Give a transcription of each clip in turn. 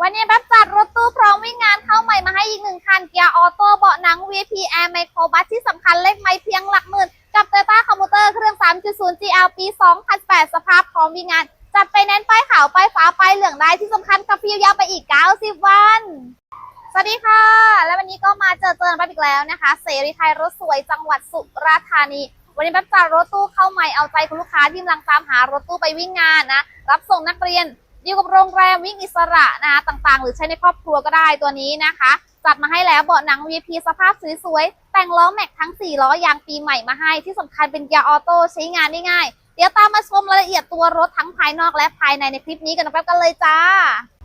วันนี้แบบจัดรถตู้พร้อมวิ่งงานเข้าใหม่มาให้อีกหนึ่งคัน เกียร์ออโต้เบาะหนัง VP Air Micro Bus ที่สำคัญเลขไม่เพียงหลักหมื่น กับ Toyota Commuter เครื่อง 3.0 GL ปี 2008 สภาพพร้อมวิ่งงาน จัดไปเน้นป้ายขาว ป้ายฟ้า ป้ายเหลืองได้ที่สำคัญกับฟิวยาวไปอีก 90 วัน สวัสดีค่ะ และวันนี้ก็มาเจอเจอกันอีกแล้วนะคะ เสรีไทยรถสวยจังหวัดสุราษฎร์ธานีวันนี้แบบจัดรถตู้เข้าใหม่เอาใจคุณลูกค้าที่กำลังตามหารถตู้ไปวิ่งงานนะ รับส่งนักเรียน อยู่กับโรงแรมวิ่งอิสระนะคะต่างๆ หรือใช้ในครอบครัวก็ได้ตัวนี้นะคะ จัดมาให้แล้วเบาะหนัง VIP สภาพสวยๆ แต่งล้อแม็กทั้ง 4 ล้อยางปีใหม่มาให้ ที่สำคัญเป็นเกียร์ออโต้ใช้งานได้ง่าย เดี๋ยวตามมาชมรายละเอียดตัวรถทั้งภายนอกและภายในในคลิปนี้กันแป๊บกันเลยจ้า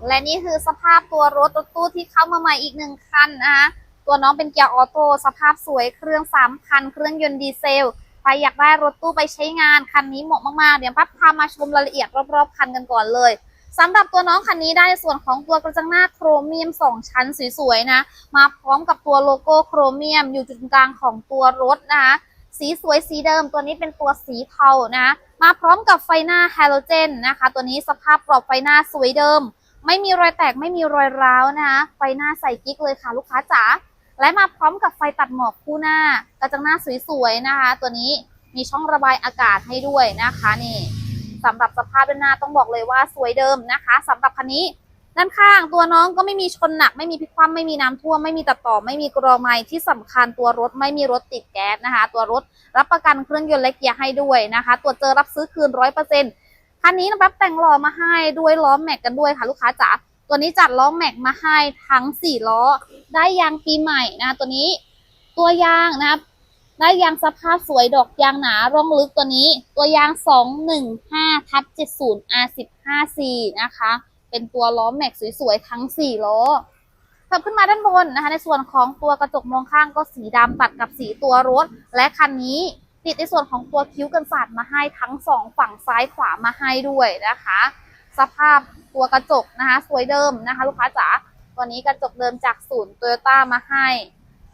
และนี่คือสภาพตัวรถรถตู้ที่เข้ามาใหม่อีกหนึ่งคันนะคะตัวน้องเป็นเกียร์ออโต้สภาพสวยเครื่อง3คันเครื่องยนต์ดีเซลใครอยากได้รถตู้ไปใช้งานคันนี้เหมาะมากๆ เดี๋ยวพับพามาชมรายละเอียดรอบๆ คันกันก่อนเลย สำหรับตัวน้องคันนี้ได้ส่วนของตัวกระจังหน้าโครเมียม 2 ชั้นสวยๆนะ มาพร้อมกับตัวโลโก้โครเมียม อยู่จุดกลางของตัวรถนะคะสีสวยสีเดิมตัวนี้เป็นตัวสีเทานะมาพร้อมกับไฟหน้าฮาโลเจนนะคะ ตัวนี้สภาพกรอบไฟหน้าสวยเดิม ไม่มีรอยแตกไม่มีรอยร้าวนะคะไฟหน้าใส่กิ๊กเลยค่ะลูกค้าจ๋าและมาพร้อมกับไฟตัดหมอกคู่หน้ากระจังหน้าสวยๆนะคะ ตัวนี้มีช่องระบายอากาศให้ด้วยนะคะนี่ สำหรับสภาพด้านหน้าต้องบอกเลยว่าสวยเดิมนะคะสำหรับคันนี้ด้านข้างตัวน้องก็ไม่มีชนหนัก ไม่มีพิคว่ำไม่มีน้ำท่วมไม่มีตัดต่อ ไม่มีกรอไม้ที่สำคัญตัวรถไม่มีรถติดแก๊สนะคะ ตัวรถรับประกันเครื่องยนต์และเกียร์ให้ด้วยนะคะตรวเจอรับซื้อคืนร้อยเปอร์เซ็นต์คันนี้นะแป๊บแต่งล้อมาให้ด้วยล้อแม็กกันด้วยค่ะลูกค้าจ๋าตัวนี้จัดล้อแม็กมาให้ทั้งสี่ล้อ ได้ยางปีใหม่นะตัวนี้ ตัวยางนะครับได้ยางสภาพสวยดอกยางหนาร่องลึกตัวนี้ ตัวยางสองหนึ่งห้า 5ทับ70 R15C นะคะ เป็นตัวล้อแม็กสวยๆ ทั้ง 4 ล้อขับขึ้นมาด้านบนนะคะ ในส่วนของตัวกระจกมองข้างก็สีดำตัดกับสีตัวรถ และคันนี้ติดในส่วนของตัวคิ้วกันสาดมาให้ทั้งสองฝั่งซ้ายขวามาให้ด้วยนะคะ สภาพตัวกระจกนะคะ สวยเดิมนะคะ ลูกค้าจ๋าตัวนี้กระจกเดิมจากศูนย์โตโยต้ามาให้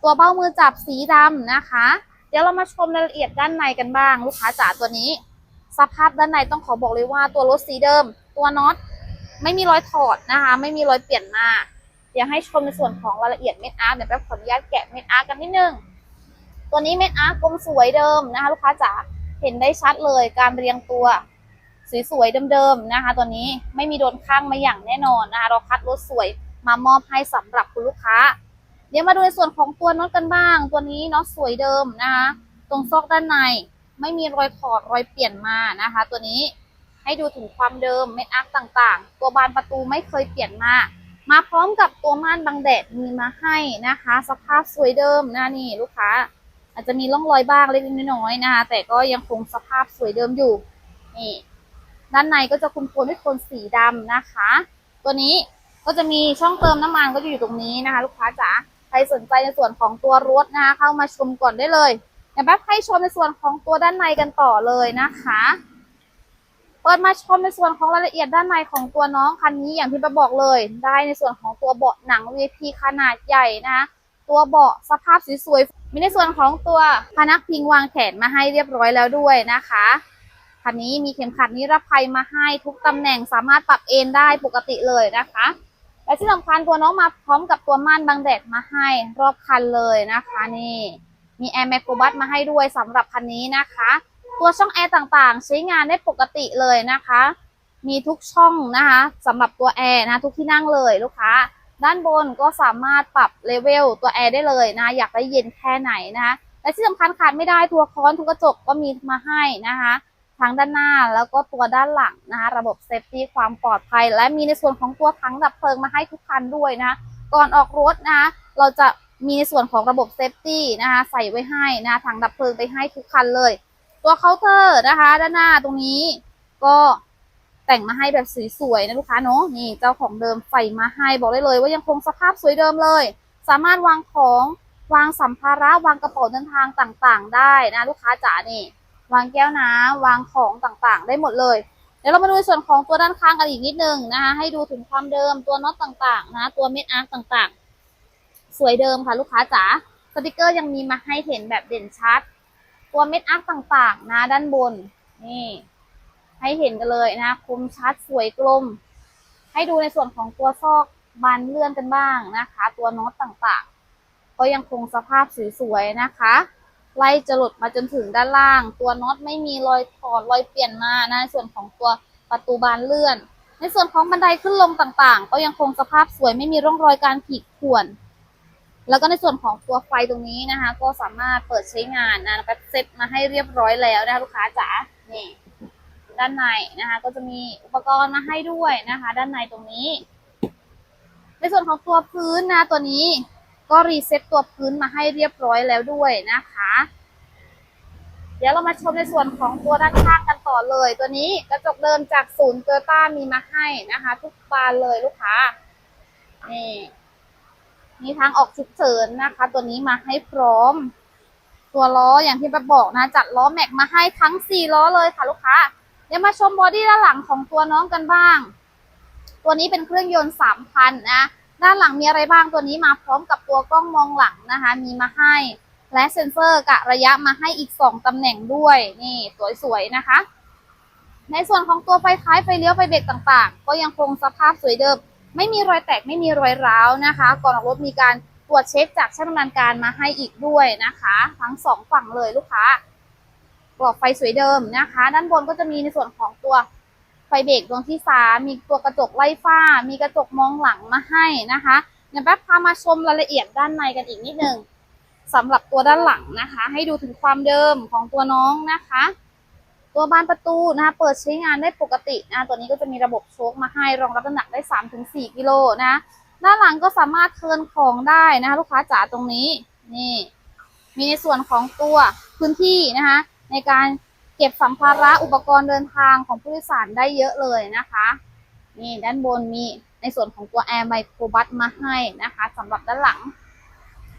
ตัวเบ้ามือจับสีดำนะคะ เดี๋ยวเรามาชมรายละเอียดด้านในกันบ้าง ลูกค้าจ๋าตัวนี้ สภาพด้านในต้องขอบอกเลยว่าตัวรถสีเดิม ตัวน็อตไม่มีรอยถอดนะคะ ไม่มีรอยเปลี่ยนมาเดี๋ยวให้ชมในส่วนของรายละเอียดเม็ดอาร์ตเดี๋ยวแป๊บขออนุญาตแกะเม็ดอาร์ตกันนิดนึงตัวนี้เม็ดอาร์ตกลมสวยเดิมนะคะ ลูกค้าจ๋าเห็นได้ชัดเลยการเรียงตัวสวยๆเดิมๆนะคะ ตัวนี้ไม่มีโดนข้างมาอย่างแน่นอนนะคะเราคัดรถสวยมามอบให้สำหรับคุณลูกค้า เดี๋ยวมาดูในส่วนของตัวน็อตกันบ้าง ตัวนี้น็อตสวยเดิมนะคะตรงซอกด้านใน ไม่มีรอยถอดรอยเปลี่ยนมานะคะ ตัวนี้ให้ดูถึงความเดิมเม็ดอาร์คต่างๆ ตัวบานประตูไม่เคยเปลี่ยนมา มาพร้อมกับตัวม่านบังแดดมีมาให้นะคะ สภาพสวยเดิมนะนี่ลูกค้า อาจจะมีร่องรอยบ้างเล็กน้อยๆนะคะ แต่ก็ยังคงสภาพสวยเดิมอยู่นี่ด้านในก็จะคุมโทนด้วยโทนสีดำนะคะ ตัวนี้ก็จะมีช่องเติมน้ำมันก็จะอยู่ตรงนี้นะคะ ลูกค้าจ๋าใครสนใจในส่วนของตัวรถนะคะเข้ามาชมก่อนได้เลย เดี๋ยวแป๊บให้ชมในส่วนของตัวด้านในกันต่อเลยนะคะเปิดมาชมในส่วนของรายละเอียดด้านในของตัวน้องคันนี้อย่างที่ป้าบอกเลย ได้ในส่วนของตัวเบาะหนัง VIP ขนาดใหญ่นะคะตัวเบาะสภาพสวยๆมีในส่วนของตัวพนักพิงวางแขนมาให้เรียบร้อยแล้วด้วยนะคะคันนี้มีเข็มขัดนิรภัยมาให้ทุกตำแหน่งสามารถปรับเอนได้ปกติเลยนะคะ และที่สำคัญตัวน้องมาพร้อมกับตัวม่านบังแดดมาให้รอบคันเลยนะคะนี่ มีแอร์แมกโกบัสมาให้ด้วยสำหรับคันนี้นะคะ ตัวช่องแอร์ต่างๆ ใช้งานได้ปกติเลยนะคะ มีทุกช่องนะคะสำหรับตัวแอร์นะทุกที่นั่งเลยลูกค้า ด้านบนก็สามารถปรับเลเวลตัวแอร์ได้เลยนะ อยากได้เย็นแค่ไหนนะคะและที่สำคัญขาดไม่ได้ตัวค้อนทุกกระจกก็มีมาให้นะคะทั้งด้านหน้าแล้วก็ตัวด้านหลังนะคะระบบเซฟตี้ความปลอดภัย และมีในส่วนของตัวถังดับเพลิงมาให้ทุกคันด้วยนะก่อนออกรถนะเราจะ มีในส่วนของระบบเซฟตี้นะคะใส่ไว้ให้นะถังดับเพลิงไปให้ทุกคันเลย ตัวเคาน์เตอร์นะคะ ด้านหน้าตรงนี้ก็แต่งมาให้แบบสวยๆนะลูกค้าเนาะนี่เจ้าของเดิมใส่มาให้บอกได้เลย ว่ายังคงสภาพสวยเดิมเลย สามารถวางของวางสัมภาระวางกระเป๋าเดินทางต่างๆ ได้นะลูกค้าจ๋านี่ วางแก้วน้ำวางของต่างๆ ได้หมดเลยเดี๋ยวเรามาดูส่วนของตัวด้านข้างกันอีกนิดนึงนะคะให้ดูถึงความเดิมตัวน็อตต่างๆ นะ ตัวเม็ดอาร์คต่างๆ สวยเดิมค่ะลูกค้าจ๋าสติกเกอร์ยังมีมาให้เห็นแบบเด่นชัด ตัวเม็ดอาร์คต่างๆนะด้านบน นี่ ให้เห็นกันเลยนะคมชัดสวยกลม ให้ดูในส่วนของตัวซอกบานเลื่อนกันบ้างนะคะ ตัวน็อตต่างๆ ก็ยังคงสภาพสวยๆนะคะ ไล่จะหลุดมาจนถึงด้านล่าง ตัวน็อตไม่มีรอยถอดรอยเปลี่ยนมานะในส่วนของตัวประตูบานเลื่อน ในส่วนของบันไดขึ้นลงต่างๆ ก็ยังคงสภาพสวยไม่มีร่องรอยการขีดข่วน แล้วก็ในส่วนของตัวไฟตรงนี้นะคะ ก็สามารถเปิดใช้งานนะแบบเซ็ตมาให้เรียบร้อยแล้วนะคะลูกค้าจ๋านี่ด้านในนะคะ ก็จะมีอุปกรณ์มาให้ด้วยนะคะ ด้านในตรงนี้ ในส่วนของตัวพื้นนะตัวนี้ ก็รีเซ็ตตัวพื้นมาให้เรียบร้อยแล้วด้วยนะคะ เดี๋ยวเรามาชมในส่วนของตัวด้านข้างกันต่อเลย ตัวนี้กระจกเดิมจากศูนย์โตโยต้ามีมาให้นะคะ ทุกบานเลยลูกค้านี่ มีทางออกฉุกเฉินนะคะ ตัวนี้มาให้พร้อม ตัวล้ออย่างที่แบบบอกนะ จัดล้อแม็กมาให้ทั้งสี่ล้อเลยค่ะลูกค้าเดี๋ยวมาชมบอดี้ด้านหลังของตัวน้องกันบ้าง ตัวนี้เป็นเครื่องยนต์สามพันนะ ด้านหลังมีอะไรบ้างตัวนี้มาพร้อมกับตัวกล้องมองหลังนะคะ มีมาให้ และเซ็นเซอร์กะระยะมาให้อีก2ตำแหน่งด้วย นี่สวยๆนะคะ ในส่วนของตัวไฟท้ายไฟเลี้ยวไฟเบรกต่างๆ ก็ยังคงสภาพสวยเดิม ไม่มีรอยแตกไม่มีรอยร้าวนะคะ ก่อนออกรถมีการตรวจเช็คจากช่างดำเนินการมาให้อีกด้วยนะคะ ทั้งสองฝั่งเลยลูกค้ากรอบไฟสวยเดิมนะคะ ด้านบนก็จะมีในส่วนของตัวไฟเบรกดวงที่สามมีตัวกระจกไล่ฟ้า มีกระจกมองหลังมาให้นะคะเดี๋ยวแป๊บพามาชมรายละเอียดด้านในกันอีกนิดนึงสำหรับตัวด้านหลังนะคะ ให้ดูถึงความเดิมของตัวน้องนะคะ ตัวบานประตูนะคะเปิดใช้งานได้ปกตินะตัวนี้ก็จะมีระบบโชคมาให้รองรับน้ำหนักได้ 3-4 กิโลนะด้านหลังก็สามารถเทิร์นของได้นะคะลูกค้าจ๋าตรงนี้นี่มีในส่วนของตัวพื้นที่นะคะในการเก็บสัมภาระอุปกรณ์เดินทางของผู้โดยสารได้เยอะเลยนะคะนี่ด้านบนมีในส่วนของตัว Air Micro Bus มาให้นะคะสำหรับด้านหลัง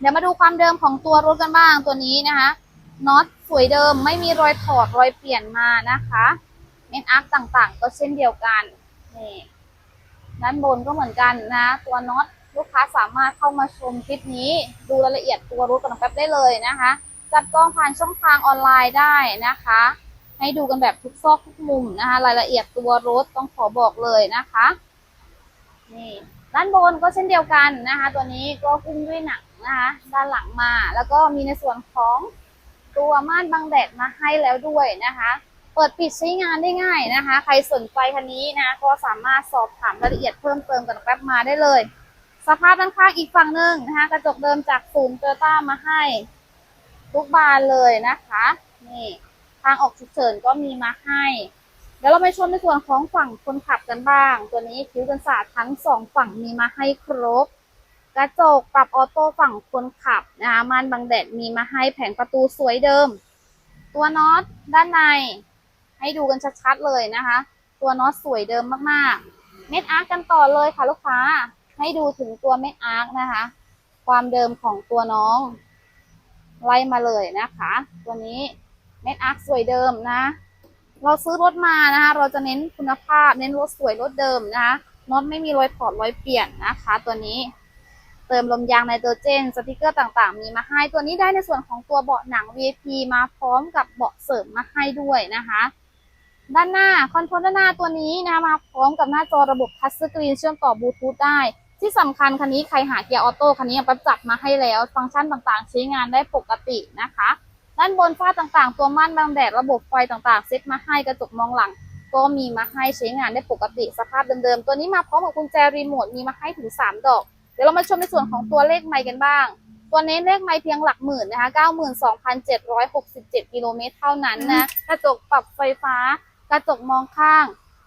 เดี๋ยวมาดูความเดิมของตัวรถกันบ้างตัวนี้นะคะน็อต สวยเดิมไม่มีรอยถอดรอยเปลี่ยนมานะคะเมนอาร์คต่างๆ ก็เช่นเดียวกันนี่ด้านบนก็เหมือนกันนะ ตัวน็อตลูกค้าสามารถเข้ามาชมคลิปนี้ ดูรายละเอียดตัวรถกันแป๊บได้เลยนะคะ จัดกล้องผ่านช่องทางออนไลน์ได้นะคะ ให้ดูกันแบบทุกซอกทุกมุมนะคะ รายละเอียดตัวรถต้องขอบอกเลยนะคะนี่ด้านบนก็เช่นเดียวกันนะคะ ตัวนี้ก็คุ้มด้วยหนังนะคะ ด้านหลังมา แล้วก็มีในส่วนของ ตัวม่านบังแดดมาให้แล้วด้วยนะคะ เปิดปิดใช้งานได้ง่ายนะคะ ใครสนใจคันนี้นะก็สามารถสอบถามรายละเอียดเพิ่มเติมกันแป๊บมาได้เลย สภาพด้านข้างอีกฝั่งหนึ่งนะคะ กระจกเดิมจากศูนย์โตโยต้ามาให้ ทุกบานเลยนะคะนี่ทางออกฉุกเฉินก็มีมาให้เดี๋ยวเราไปชมในส่วนของฝั่งคนขับกันบ้าง ตัวนี้คิ้วกันศาสตร์ทั้งสองฝั่งมีมาให้ครบ กระจกปรับออโต้ฝั่งคนขับนะคะม่านบังแดดมีมาให้แผงประตูสวยเดิม ตัวน็อตด้านใน ให้ดูกันชัดๆเลยนะคะ ตัวน็อตสวยเดิมมากๆ เม็ดอาร์คกันต่อเลยค่ะลูกค้า ให้ดูถึงตัวเม็ดอาร์คนะคะ ความเดิมของตัวน้อง ไล่มาเลยนะคะ ตัวนี้เม็ดอาร์คสวยเดิมนะ เราซื้อรถมานะคะ เราจะเน้นคุณภาพ เน้นรถสวยรถเดิมนะคะน็อตไม่มีรอยถอดรอยเปลี่ยนนะคะ ตัวนี้ เติมลมยางไนโตรเจนสติกเกอร์ต่างๆ มีมาให้ตัวนี้ได้ในส่วนของตัวเบาะหนัง VIP มาพร้อมกับเบาะเสริมมาให้ด้วยนะคะ ด้านหน้าคอนโทรลด้านหน้าตัวนี้นะมาพร้อมกับหน้าจอระบบทัชสกรีนเชื่อมต่อบลูทูธได้ ที่สำคัญคันนี้ใครหาเกียร์ออโต้คันนี้ปั๊บจัดมาให้แล้วฟังก์ชันต่างๆ ใช้งานได้ปกตินะคะด้านบนฝ้าต่างๆ ตัวม่านบังแดดระบบไฟต่างๆ เซ็ตมาให้กระจกมองหลัง ก็มีมาให้ใช้งานได้ปกติสภาพเดิมๆ ตัวนี้มาพร้อมกับกุญแจรีโมทมีมาให้ถึง 3 ดอก เดี๋ยวเรามาชมในส่วนของตัวเลขไมค์กันบ้าง ตัวนี้เลขไมค์เพียงหลักหมื่นนะคะ92,767กิโลเมตรเท่านั้นนะกระจกปรับไฟฟ้า กระจกมองข้าง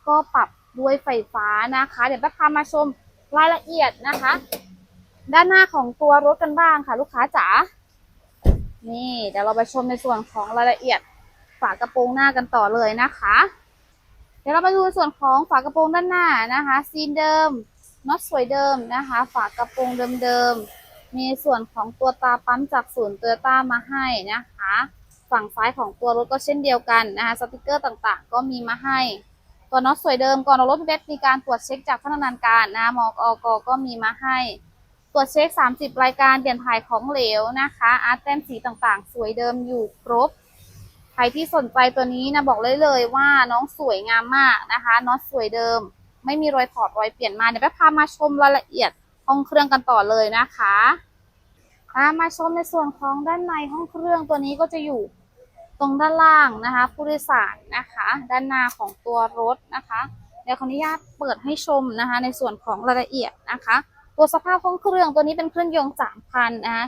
ก็ปรับด้วยไฟฟ้านะคะ เดี๋ยวจะพามาชมรายละเอียดนะคะ ด้านหน้าของตัวรถกันบ้างค่ะ ลูกค้าจ๋านี่เดี๋ยวเราไปชมในส่วนของรายละเอียดฝากระโปรงหน้ากันต่อเลยนะคะ เดี๋ยวเราไปดูส่วนของฝากระโปรงด้านหน้านะคะ ซีนเดิม น็อตสวยเดิมนะคะ ฝากระโปรงเดิมๆ มีส่วนของตัวตาปั๊มจากศูนย์เตอร์ต้ามาให้นะคะ ฝั่งซ้ายของตัวรถก็เช่นเดียวกันนะคะ สติกเกอร์ต่างๆ ก็มีมาให้ ตัวน็อตสวยเดิมก่อนรถเบสมีการตรวจเช็คจากพนักงานการนะมอกอกก็มีมาให้ ตรวจเช็ค 30 รายการเปลี่ยนถ่ายของเหลวนะคะ อาร์ตแต้มสีต่างๆ สวยเดิมอยู่ครบใครที่สนใจตัวนี้นะบอกเลยเลยว่าน้องสวยงามมากนะคะน็อตสวยเดิม ไม่มีรอยถอดรอยเปลี่ยนมาเดี๋ยวไปพามาชมรายละเอียดห้องเครื่องกันต่อเลยนะคะมาชมในส่วนของด้านในห้องเครื่องตัวนี้ก็จะอยู่ตรงด้านล่างนะคะ ผู้โดยสารนะคะ ด้านหน้าของตัวรถนะคะเดี๋ยวขออนุญาตเปิดให้ชมนะคะ ในส่วนของรายละเอียดนะคะ ตัวสภาพห้องเครื่องตัวนี้เป็นเครื่องยนต์3,000นะคะ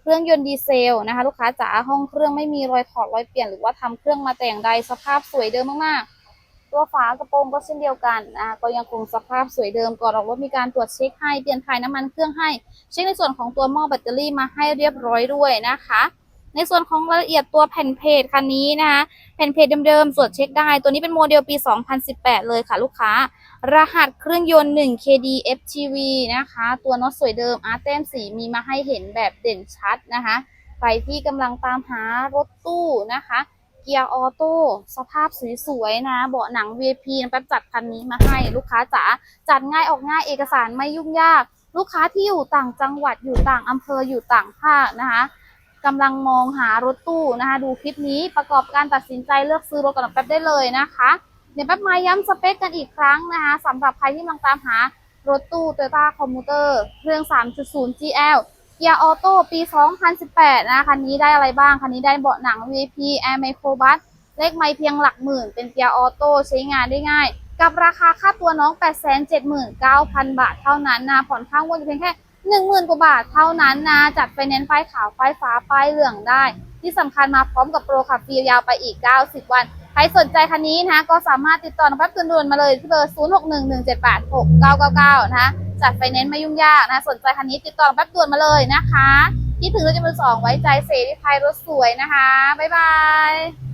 เครื่องยนต์ดีเซลนะคะ ลูกค้าจ๋าห้องเครื่องไม่มีรอยถอดรอยเปลี่ยนหรือว่าทำเครื่องมาแต่อย่างใดสภาพสวยเดิมมากๆ ตัวฝากระโปรงก็เช่นเดียวกันนะคะก็ยังคงสภาพสวยเดิมก่อนเราว่ามีการตรวจเช็คให้เปลี่ยนถ่ายน้ำมันเครื่องให้เช็คในส่วนของตัวหม้อแบตเตอรี่มาให้เรียบร้อยด้วยนะคะในส่วนของรายละเอียดตัวแผ่นเพจคันนี้นะคะแผ่นเพจเดิมๆตรวจเช็คได้ ตัวนี้เป็นโมเดลปี 2018 เลยค่ะลูกค้า รหัสเครื่องยนต์ 1 KD FTV นะคะ ตัวน็อตสวยเดิมอาร์แต้มสีมีมาให้เห็นแบบเด่นชัดนะคะ ใครที่กำลังตามหารถตู้นะคะ เกียร์ออโต้สภาพสวยๆนะ เบาะหนัง VIP นะแป๊บจัดคันนี้มาให้ลูกค้าจ๋าจัดง่ายออกง่ายเอกสารไม่ยุ่งยาก ลูกค้าที่อยู่ต่างจังหวัดอยู่ต่างอำเภออยู่ต่างภาคนะคะกำลังมองหารถตู้นะคะ ดูคลิปนี้ประกอบการตัดสินใจเลือกซื้อรถกับน้องแป๊บได้เลยนะคะเดี๋ยวแป๊บมาย้ำสเปคกันอีกครั้งนะคะสำหรับใครที่กำลังตามหารถตู้ Toyota Commuter เครื่อง 3.0 GL เกียร์ออโต้ปี 2018 นะคันนี้ได้อะไรบ้าง คันนี้ได้เบาะหนัง VIP Air Micro Bus เลขไม่เพียงหลักหมื่น เป็นเกียร์ออโต้ใช้งานได้ง่าย กับราคาค่าตัวน้อง 879,000 บาทเท่านั้นนะ ผ่อนข้างวันเพียงแค่ 10,000 กว่าบาทเท่านั้นนะ จัดไฟแนนซ์ป้ายขาวป้ายฟ้าป้ายเหลืองได้ ที่สำคัญมาพร้อมกับโปรขับฟรียาวไปอีก 90 วันใครสนใจคันนี้นะก็สามารถติดต่อน้องแป๊บด่วนมาเลยที่เบอร์ 0611786999 นะ จัดไฟแนนซ์ไม่ยุ่งยากนะสนใจคันนี้ติดต่อแป๊บด่วนมาเลยนะคะที่ถึงเราจะมือสองไว้ใจเสรีไทยรถสวยนะคะบ๊ายบาย